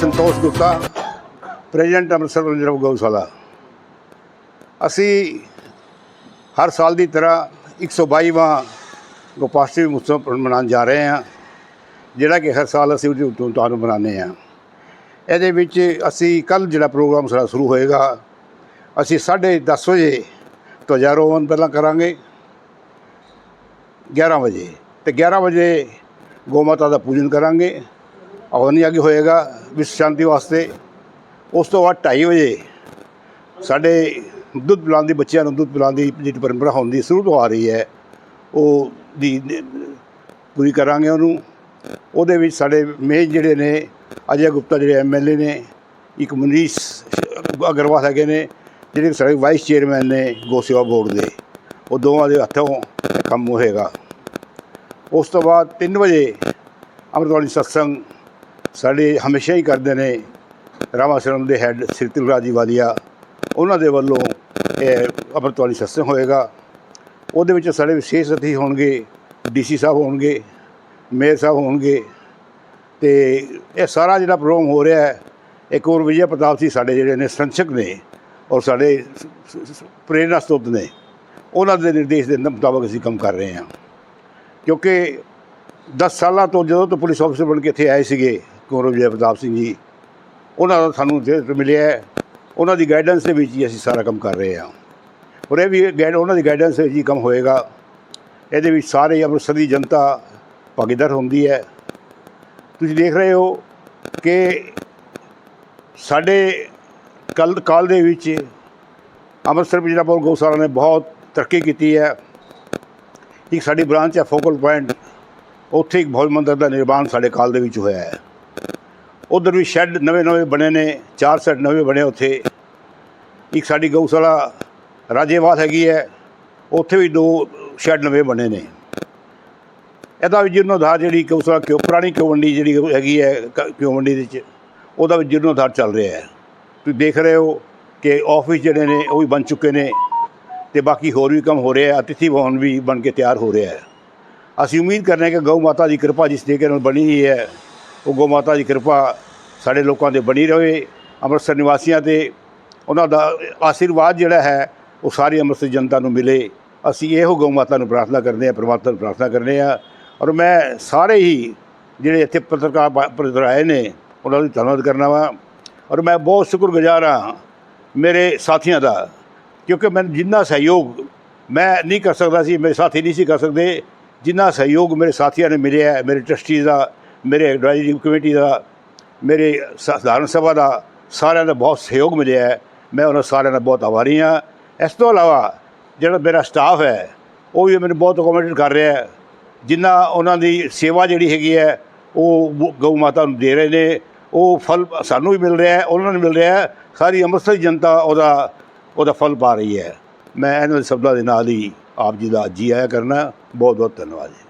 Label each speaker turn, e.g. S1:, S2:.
S1: ਸੰਤੋਸ਼ Gupta, president Amritsar ਰੰਜਰਵ ਗਊਸ਼ਾਲਾ। ਅਸੀਂ ਹਰ ਸਾਲ ਦੀ ਤਰ੍ਹਾਂ 122ਵਾਂ ਗੋਪਾਸ਼ਟਰੀ ਉਤਸਵ ਮਨਾਉਣ ਜਾ ਰਹੇ ਹਾਂ, ਜਿਹੜਾ ਕਿ ਹਰ ਸਾਲ ਅਸੀਂ ਉਹਦੇ ਤੁਹਾਨੂੰ ਮਨਾਉਂਦੇ ਹਾਂ। ਇਹਦੇ ਵਿੱਚ ਅਸੀਂ ਕੱਲ ਜਿਹੜਾ ਪ੍ਰੋਗਰਾਮ ਸਾਡਾ ਸ਼ੁਰੂ ਹੋਏਗਾ, ਅਸੀਂ 10:30 ਵਜੇ ਤੋਂ ਜਾਰੋਵਨ ਪਹਿਲਾਂ ਕਰਾਂਗੇ 11 ਵਜੇ। ਤੇ 11 ਵਜੇ ਗੋ ਮਾਤਾ ਦਾ ਪੂਜਨ ਕਰਾਂਗੇ। ਹਵਨ ਯੱਗ ਹੋਏਗਾ ਵਿਸ਼ਵ ਸ਼ਾਂਤੀ ਵਾਸਤੇ। ਉਸ ਤੋਂ ਬਾਅਦ 2:30 ਵਜੇ ਸਾਡੇ ਦੁੱਧ ਪਿਲਾਉਣ ਦੀ, ਬੱਚਿਆਂ ਨੂੰ ਦੁੱਧ ਪਿਲਾਉਣ ਦੀ ਜਿਹੜੀ ਪਰੰਪਰਾ ਹੁੰਦੀ ਸ਼ੁਰੂ ਤੋਂ ਆ ਰਹੀ ਹੈ। ਉਹ ਦੀ ਪੂਰੀ ਕਰਾਂਗੇ ਉਹਨੂੰ। ਉਹਦੇ ਵਿੱਚ ਸਾਡੇ ਮੇਜ ਜਿਹੜੇ ਨੇ ਅਜੇ ਗੁਪਤਾ ਜਿਹੜੇ ਐਮਐਲਏ ਨੇ, ਇੱਕ ਮਨੀਸ਼ ਅਗਰਵਾਲ ਹੈਗੇ ਨੇ, ਜਿਹੜੇ ਸਾਡੇ ਵਾਈਸ ਚੇਅਰਮੈਨ ਨੇ ਗੋ ਸੇਵਾ ਬੋਰਡ ਦੇ। ਉਹ ਦੋਵਾਂ ਦੇ ਹੱਥੋਂ ਕੰਮ ਹੋਏਗਾ। ਉਸ ਤੋਂ ਬਾਅਦ 3 ਵਜੇ ਅੰਮ੍ਰਿਤਵਾਲੀ ਸਤਸੰਗ ਸਾਡੇ ਹਮੇਸ਼ਾ ਹੀ ਕਰਦੇ ਨੇ। ਰਾਮਾਸ਼ਰਮ ਦੇ ਹੈੱਡ ਸ੍ਰੀ ਤਿਲਰਾਜ ਜੀ ਵਾਲੀਆ, ਉਹਨਾਂ ਦੇ ਵੱਲੋਂ ਇਹ ਅੰਮ੍ਰਿਤਵਾਲੀ ਸਤਸੰਗ ਹੋਏਗਾ। ਉਹਦੇ ਵਿੱਚ ਸਾਡੇ ਵਿਸ਼ੇਸ਼ ਅਤਿਥੀ ਹੋਣਗੇ, ਡੀਸੀ ਸਾਹਿਬ ਹੋਣਗੇ, ਮੇਅਰ ਸਾਹਿਬ ਹੋਣਗੇ ਤੇ ਇਹ ਸਾਰਾ ਜਿਹੜਾ ਪ੍ਰੋਗਰਾਮ ਹੋ ਰਿਹਾ ਹੈ, ਇੱਕ ਹੋਰ ਵਿਜੇ ਪ੍ਰਤਾਪ ਜੀ ਸਾਡੇ ਜਿਹੜੇ ਨੇ ਸੰਸਕ ਨੇ ਔਰ ਸਾਡੇ ਸ- ਸ- ਪ੍ਰੇਰਨਾ ਸਰੋਤ ਨੇ, ਉਹਨਾਂ ਦੇ ਨਿਰਦੇਸ਼ ਦੇ ਮੁਤਾਬਕ ਅਸੀਂ ਕੰਮ ਕਰ ਰਹੇ ਹਾਂ। ਕਿਉਂਕਿ 10 ਸਾਲਾਂ ਤੋਂ ਜਦੋਂ ਤੋਂ ਪੁਲਿਸ ਅਫਸਰ ਬਣ ਕੇ ਇੱਥੇ ਆਏ ਸੀਗੇ, ਗੌਰਵ ਜੈ ਪ੍ਰਤਾਪ ਸਿੰਘ ਜੀ, ਉਹਨਾਂ ਦਾ ਸਾਨੂੰ ਦੇ ਮਿਲਿਆ ਉਹਨਾਂ ਦੀ ਗਾਈਡੈਂਸ ਦੇ ਵਿੱਚ ਹੀ ਅਸੀਂ ਸਾਰਾ ਕੰਮ ਕਰ ਰਹੇ ਹਾਂ। ਔਰ ਇਹ ਵੀ ਗਾਈਡ ਉਹਨਾਂ ਦੀ ਗਾਈਡੈਂਸ ਦੇ ਵਿੱਚ ਹੀ ਕੰਮ ਹੋਏਗਾ। ਇਹਦੇ ਵਿੱਚ ਸਾਰੇ ਅੰਮ੍ਰਿਤਸਰ ਦੀ ਜਨਤਾ ਭਾਗੀਦਾਰ ਹੁੰਦੀ ਹੈ। ਤੁਸੀਂ ਦੇਖ ਰਹੇ ਹੋ ਕਿ ਸਾਡੇ ਕੱਲ, ਕਾਲ ਦੇ ਵਿੱਚ ਅੰਮ੍ਰਿਤਸਰ ਪਿਜਰਾਪੁਰ ਗਊਸ਼ਾਲਾ ਨੇ ਬਹੁਤ ਤਰੱਕੀ ਕੀਤੀ ਹੈ। ਇੱਕ ਸਾਡੀ ਬ੍ਰਾਂਚ ਹੈ ਫੋਕਲ ਪੁਆਇੰਟ। ਉੱਥੇ ਇੱਕ ਭੋਜ ਮੰਦਰ ਦਾ ਨਿਰਮਾਣ ਸਾਡੇ ਕਾਲ ਦੇ ਵਿੱਚ ਹੋਇਆ ਹੈ। ਉਧਰ ਵੀ ਸ਼ੈੱਡ ਨਵੇਂ ਨਵੇਂ ਬਣੇ ਨੇ, ਚਾਰ ਸੈੱਡ ਨਵੇਂ ਬਣੇ ਉੱਥੇ। ਇੱਕ ਸਾਡੀ ਗਊਸ਼ਾਲਾ ਰਾਜੇਵਾਲ ਹੈਗੀ ਹੈ, ਉੱਥੇ ਵੀ ਦੋ ਸ਼ੈੱਡ ਨਵੇਂ ਬਣੇ ਨੇ। ਇਹਦਾ ਵੀ ਜੀਰਨੋਧਾਰ ਜਿਹੜੀ ਗਊਸ਼ਾਲਾ ਕਿਉਂ, ਪੁਰਾਣੀ ਕਿਉਂ ਮੰਡੀ ਜਿਹੜੀ ਹੈਗੀ ਹੈ, ਕ- ਕਿਉਂ ਮੰਡੀ ਦੇ ਵਿੱਚ, ਉਹਦਾ ਵੀ ਜੀਰਨੋਧਾਰ ਚੱਲ ਰਿਹਾ ਹੈ। ਤੁਸੀਂ ਦੇਖ ਰਹੇ ਹੋ ਕਿ ਆਫਿਸ ਜਿਹੜੇ ਨੇ, ਉਹ ਵੀ ਬਣ ਚੁੱਕੇ ਨੇ। ਤੇ ਬਾਕੀ ਹੋਰ ਵੀ ਕੰਮ ਹੋ ਰਿਹਾ ਹੈ, ਅਤਿਥੀ ਭਵਨ ਵੀ ਬਣ ਕੇ ਤਿਆਰ ਹੋ ਰਿਹਾ ਹੈ। ਅਸੀਂ ਉਮੀਦ ਕਰਦੇ ਹਾਂ ਕਿ ਗਊ ਮਾਤਾ ਦੀ ਕਿਰਪਾ ਜਿਸ ਤਰੀਕੇ ਨਾਲ ਬਣੀ ਹੋਈ ਹੈ, ਉਹ ਗਊ ਮਾਤਾ ਦੀ ਕਿਰਪਾ ਸਾਡੇ ਲੋਕਾਂ ਤੇ ਬਣੀ ਰਹੇ, ਅੰਮ੍ਰਿਤਸਰ ਨਿਵਾਸੀਆਂ ਤੇ ਉਹਨਾਂ ਦਾ ਆਸ਼ੀਰਵਾਦ ਜਿਹੜਾ ਹੈ, ਉਹ ਸਾਰੀ ਅੰਮ੍ਰਿਤਸਰ ਜਨਤਾ ਨੂੰ ਮਿਲੇ। ਅਸੀਂ ਇਹੋ ਗਊ ਮਾਤਾ ਨੂੰ ਪ੍ਰਾਰਥਨਾ ਕਰਦੇ ਹਾਂ, ਪ੍ਰਮਾਤਮਾ ਨੂੰ ਪ੍ਰਾਰਥਨਾ ਕਰਦੇ ਹਾਂ ਔਰ ਮੈਂ ਸਾਰੇ ਹੀ ਜਿਹੜੇ ਇੱਥੇ ਪੱਤਰਕਾਰ ਪੱਤਰਕਾਰ ਆਏ ਨੇ, ਉਹਨਾਂ ਦਾ ਧੰਨਵਾਦ ਕਰਨਾ ਵਾ ਔਰ ਮੈਂ ਬਹੁਤ ਸ਼ੁਕਰਗੁਜ਼ਾਰ ਹਾਂ ਮੇਰੇ ਸਾਥੀਆਂ ਦਾ ਕਿਉਂਕਿ ਮੈਨੂੰ ਜਿੰਨਾ ਸਹਿਯੋਗ ਮੈਂ ਨਹੀਂ ਕਰ ਸਕਦਾ ਸੀ, ਮੇਰੇ ਸਾਥੀ ਨਹੀਂ ਸੀ ਕਰ ਸਕਦੇ, ਜਿੰਨਾ ਸਹਿਯੋਗ ਮੇਰੇ ਸਾਥੀਆਂ ਨੇ ਮਿਲਿਆ ਮੇਰੇ ਟਰਸਟੀ ਦਾ, ਮੇਰੇ ਐਡਵਾਈਜ਼ਰੀ ਕਮੇਟੀ ਦਾ, ਮੇਰੇ ਸਧਾਰਨ ਸਭਾ ਦਾ, ਸਾਰਿਆਂ ਦਾ ਬਹੁਤ ਸਹਿਯੋਗ ਮਿਲਿਆ ਹੈ। ਮੈਂ ਉਹਨਾਂ ਸਾਰਿਆਂ ਦਾ ਬਹੁਤ ਆਭਾਰੀ ਹਾਂ। ਇਸ ਤੋਂ ਇਲਾਵਾ ਜਿਹੜਾ ਮੇਰਾ ਸਟਾਫ ਹੈ, ਉਹ ਵੀ ਮੈਨੂੰ ਬਹੁਤ ਅਕੋਮੋਡੇਟ ਕਰ ਰਿਹਾ ਹੈ। ਜਿੰਨਾ ਉਹਨਾਂ ਦੀ ਸੇਵਾ ਜਿਹੜੀ ਹੈਗੀ ਹੈ, ਉਹ ਗਊ- ਮਾਤਾ ਨੂੰ ਦੇ ਰਹੇ ਨੇ। ਉਹ ਫਲ ਸਾਨੂੰ ਵੀ ਮਿਲ ਰਿਹਾ ਹੈ, ਉਹਨਾਂ ਨੂੰ ਮਿਲ ਰਿਹਾ ਹੈ। ਸਾਰੀ ਅੰਮ੍ਰਿਤਸਰ ਜਨਤਾ ਉਹਦਾ ਉਹਦਾ ਫਲ ਪਾ ਰਹੀ ਹੈ। ਮੈਂ ਇਹਨਾਂ ਦੇ ਸ਼ਬਦਾਂ ਦੇ ਨਾਲ ਹੀ ਆਪ ਜੀ ਦਾ ਜੀ ਆਇਆ ਕਰਨਾ। ਬਹੁਤ ਬਹੁਤ ਧੰਨਵਾਦ ਜੀ।